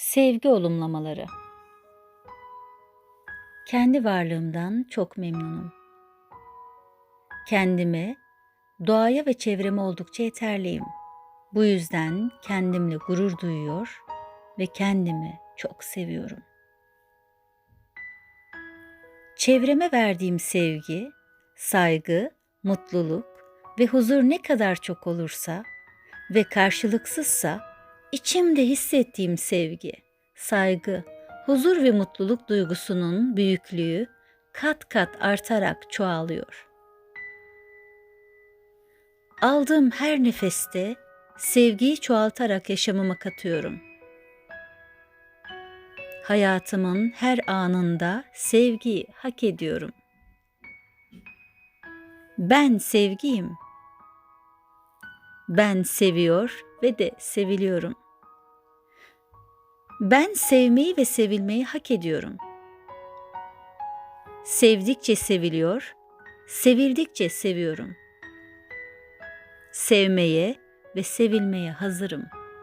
Sevgi olumlamaları. Kendi varlığımdan çok memnunum. Kendime, doğaya ve çevreme oldukça yeterliyim. Bu yüzden kendimle gurur duyuyor ve kendimi çok seviyorum. Çevreme verdiğim sevgi, saygı, mutluluk ve huzur ne kadar çok olursa ve karşılıksızsa içimde hissettiğim sevgi, saygı, huzur ve mutluluk duygusunun büyüklüğü kat kat artarak çoğalıyor. Aldığım her nefeste sevgiyi çoğaltarak yaşamıma katıyorum. Hayatımın her anında sevgiyi hak ediyorum. Ben sevgiyim. Ben seviyor ve de seviliyorum. Ben sevmeyi ve sevilmeyi hak ediyorum. Sevdikçe seviliyor, sevildikçe seviyorum. Sevmeye ve sevilmeye hazırım.